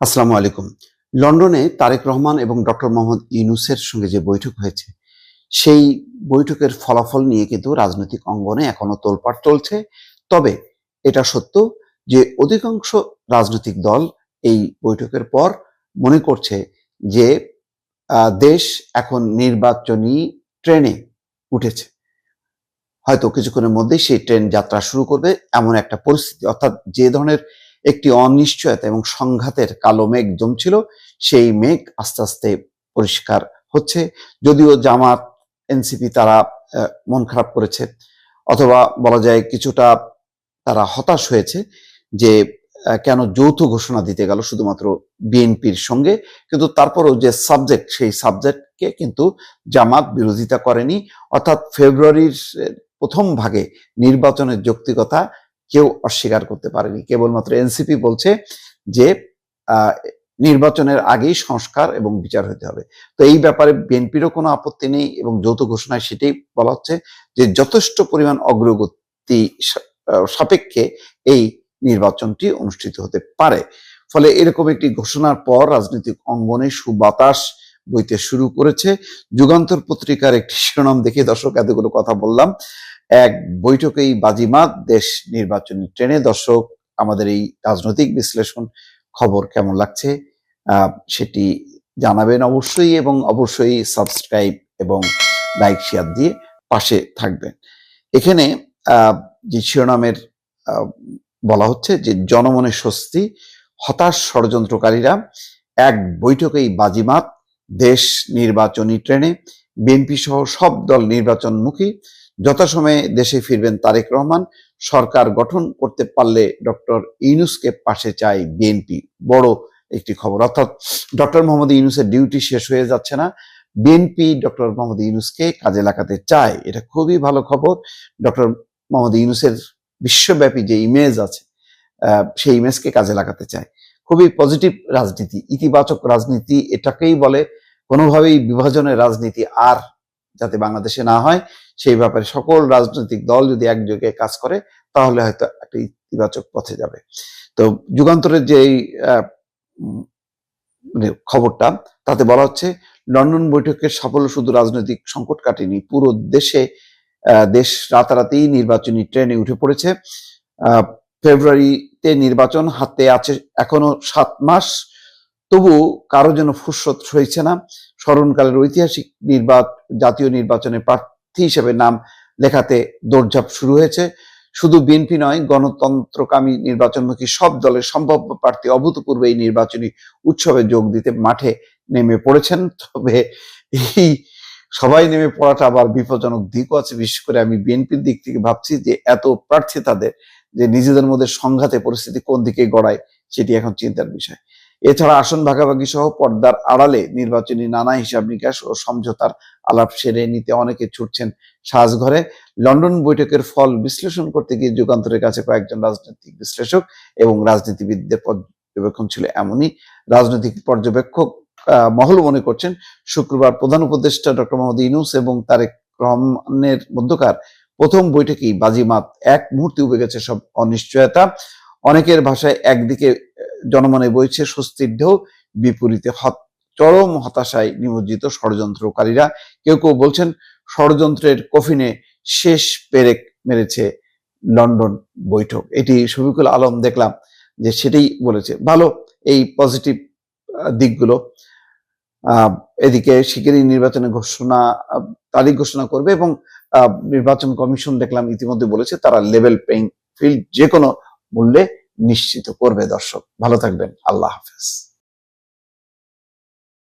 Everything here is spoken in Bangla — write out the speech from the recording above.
আসসালামু আলাইকুম। লন্ডনে তারেক রহমান এবং ডক্টর মোহাম্মদ ইউনুসের সঙ্গে যে বৈঠক হয়েছে, সেই বৈঠকের ফলাফল নিয়ে কিন্তু রাজনৈতিক অঙ্গনে এখনও তোলপাড় চলছে। তবে এটা সত্য যে অধিকাংশ রাজনৈতিক দল এই বৈঠকের পর মনে করছে যে দেশ এখন নির্বাচনী ট্রেনে উঠেছে। হয়তো কিছুক্ষণের মধ্যেই সেই ট্রেন যাত্রা শুরু করবে, এমন একটা পরিস্থিতি। অর্থাৎ যে ধরনের একটি অনিশ্চয়তা এবং সংঘাতের কালো মেঘ জমছিল, সেই মেঘ আস্তে আস্তে পরিষ্কার হচ্ছে। যদিও জামাত, এনসিপি তারা মন খারাপ করেছে, অথবা বলা যায় কিছুটা তারা হতাশ হয়েছে যে কেন যৌথ ঘোষণা দিতে গেল শুধুমাত্র বিএনপির সঙ্গে, কিন্তু তারপরেও যে সাবজেক্ট, সেই সাবজেক্টকে কিন্তু জামাত বিরোধিতা করেনি। অর্থাৎ ফেব্রুয়ারির প্রথম ভাগে নির্বাচনের যৌক্তিকতা কেউ অস্বীকার করতে পারেনি। কেবলমাত্র এনসিপি বলছে যে নির্বাচনের আগেই সংস্কার এবং বিচার হতে হবে। তো এই ব্যাপারে বিএনপিরও কোনো আপত্তি নেই এবং যৌথ ঘোষণায় সেটাই বলা হচ্ছে যে, যথেষ্ট পরিমাণ অগ্রগতি সাপেক্ষে এই নির্বাচনটি অনুষ্ঠিত হতে পারে। ফলে এরকম একটি ঘোষণার পর রাজনৈতিক অঙ্গনে সুবাতাস বইতে শুরু করেছে। যুগান্তর পত্রিকার একটি শিরোনাম দেখে দর্শক এতগুলো কথা বললাম। এক বৈঠকেই বাজিমাত দেশ নির্বাচনী ট্রেনে। দর্শক, আমাদের এই রাজনৈতিক বিশ্লেষণ খবর কেমন লাগছে সেটি জানাবেন অবশ্যই এবং অবশ্যই সাবস্ক্রাইব এবং লাইক, শেয়ার দিয়ে পাশে থাকবেন। এখানে যে শিরোনামের বলা হচ্ছে যে জনমনে স্বস্তি, হতাশ ষড়যন্ত্রকারীরা এক বৈঠকেই বাজিমাত দেশ নির্বাচনী ট্রেনে। বিএনপি সহ সব দল নির্বাচনমুখী। যথাসময়ে দেশে ফিরবেন তারেক রহমান, সরকার গঠন করতে পারলে ডক্টর ইউনুসকে পাশে চায় বিএনপি। বড় একটি খবর। অর্থাৎ ডক্টর মোহাম্মদ ইউনুসের ডিউটি শেষ হয়ে যাচ্ছে না। বিএনপি ডক্টর মোহাম্মদ ইউনুসকে কাজে লাগাতে চায়। এটা খুবই ভালো খবর। ডক্টর মোহাম্মদ ইউনুসের বিশ্বব্যাপী যে ইমেজ আছে সেই ইমেজকে কাজে লাগাতে চায়। খুবই পজিটিভ রাজনীতি, ইতিবাচক রাজনীতি এটাকেই বলে। কোনোভাবেই বিভাজনের রাজনীতি আর যাতে বাংলাদেশে না হয়, সেই ব্যাপারে সকল রাজনৈতিক দল যদি একযোগে কাজ করে, তাহলে হয়তো একটা ইতিবাচক পথে যাবে। তো যুগান্তরের যে মানে খবরটা, তাতে বলা হচ্ছে লন্ডন বৈঠকের সাফল্য শুধু রাজনৈতিক সংকট কাটেনি, পুরো দেশে দেশ রাতারাতি নির্বাচনী ট্রেনে উঠে পড়েছে। ফেব্রুয়ারিতে নির্বাচন হাতে আছে এখনও সাত মাস। তবু কারও যেন ফুসরত হয়েছে না, স্মরণকালের ঐতিহাসিক নির্বাচ জাতীয় নির্বাচনে প্রার্থী হিসেবে নাম লেখাতে দৌড়ঝাঁপ শুরু হয়েছে। শুধু বিএনপি নয়, গণতন্ত্রকামী নির্বাচনমুখী সব দলের সম্ভাব্য প্রার্থী অভূতপূর্ব এই নির্বাচনী উৎসবে যোগ দিতে মাঠে নেমে পড়েছেন। তবে এই সবাই নেমে পড়াটা আবার বিপজ্জনক দিকও আছে। বিশেষ করে আমি বিএনপির দিক থেকে ভাবছি যে এত প্রার্থী তাদের, যে নিজেদের মধ্যে সংঘাতে পরিস্থিতি কোন দিকে গড়ায়, সেটি এখন চিন্তার বিষয়। এছাড়া আসন ভাগাভাগি সহ পর্দার আড়ালে নির্বাচনী নানা হিসাব নিকাশ ও সমঝোতার আলাপ সেরে নিতে অনেকে ছুটছেন সাজঘরে। লন্ডন বৈঠকের ফল বিশ্লেষণ করতে গিয়ে যুগান্তরের কাছে কয়েকজন রাজনৈতিক বিশ্লেষক এবং রাজনীতিবিদদের পর্যবেক্ষণ ছিল এমনই। রাজনৈতিক পর্যবেক্ষক মহল মনে করছেন, শুক্রবার প্রধান উপদেষ্টা ডক্টর মোহাম্মদ ইনুস এবং তারেক রহমানের মধ্যকার প্রথম বৈঠকেই বাজিমাত এক মুহূর্তে উবে গেছে সব অনিশ্চয়তা। অনেকের ভাষায় একদিকে জনমনে বইছে স্বস্তির ঢেউ, বিপরীতে চরম হতাশায় নিমজ্জিত ষড়যন্ত্রকারীরা। কেউ কেউ বলছেন, ষড়যন্ত্রের কফিনে শেষ পেরেক মেরেছে লন্ডন বৈঠক। এটি শফিকুল আলম দেখলাম যে সেটাই বলেছে। ভালো, এই পজিটিভ দিকগুলো এদিকে শিগগিরই নির্বাচনে ঘোষণা তারিখ ঘোষণা করবে এবং নির্বাচন কমিশন দেখলাম ইতিমধ্যে বলেছে তারা লেভেল প্লেইং ফিল্ড যে কোনো মূল্যে নিশ্চিত করবে দর্শক। ভালো থাকবেন। আল্লাহ হাফেজ।